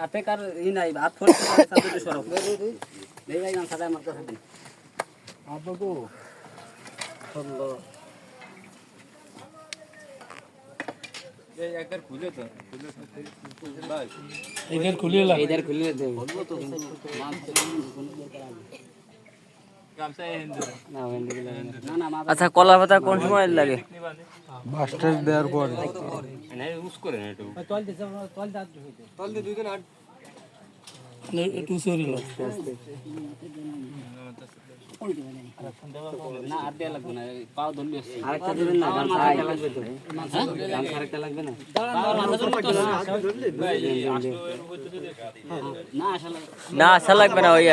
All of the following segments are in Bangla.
হাতে কার ই নাই হাত ফোড়ে সাথে সরো দেই ভাই গান সাদা আমার কাছে দিন। আব্বাগো চলো খুলে খুলে দে। না ভেন্ডি না না মা আচ্ছা কলা পাতা কোন সময় লাগে? মাস্টার দেওয়ার পরে। একটু সরি না আর দেয়া লাগবে না পাও আরেকটা দিবেন না গান আরেকটা লাগবে তো। গান আরেকটা লাগবে না? না না। আশা লাগবে না ওই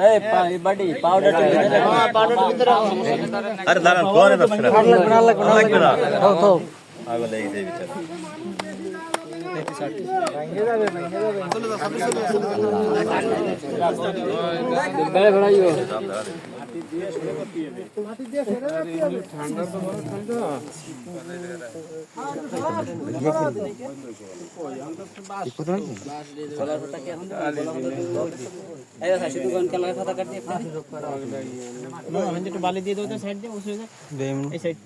এই এই আরে দাঁড়ান পরে ব্যবসা লাগবে না লাগবে না লাগবে না থাও থাও আগে লেগে যায় বিচার বেড়ে বেড়াইও বালি দিয়ে দেবো সাইড দিয়ে বসে এই সাইড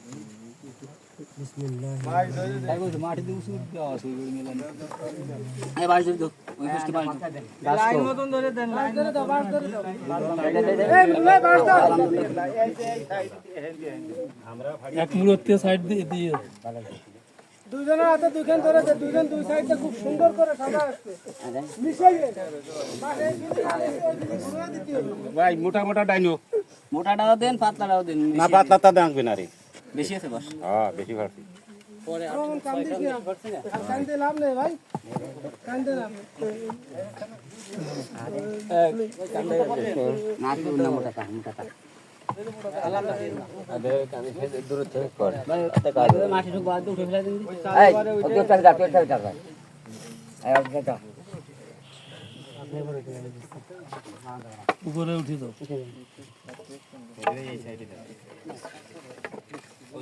এক মুহূর্তে সাইড দিয়ে দিয়ে দুজনের হাতে দুখান ধরে দে, দুজন দুই সাইডে খুব সুন্দর করে সাজা আসছে। ভাই মোটা মোটা ডাইনো মোটাটাও দেন পাতলাটাও দেন না পাতলা তা দাঁড়বে না রে বেশি আছে বস? হ্যাঁ বেশি না। আর কান্দতে লাভ নেই ভাই। কান্দতে লাভ উপরে উঠে দাও এখন ওই শালির উপরে উঠবে, অসুবিধা নেই।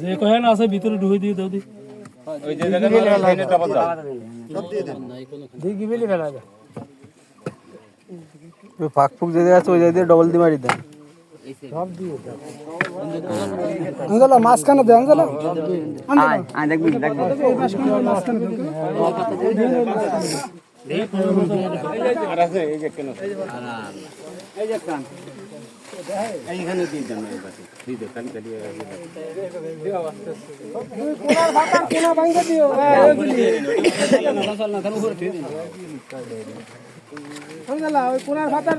যে কহেন আছে ভিতরে ঢুকে দিয়ে দাও দি। ওই যে লাইনে ফেলা যায় ফাঁক ফুক যদি আছে ওই জায়গায় দিয়ে ডবল দিয়ে মারি দেন। আঞ্জলা মাঝখানে দে আঞ্জলা আয় আয় দেখবি দেখবি। মাঝখানে এইখানে দিয়ে দেন দিয়ে দেন দিও। ওই কোনার ভাতার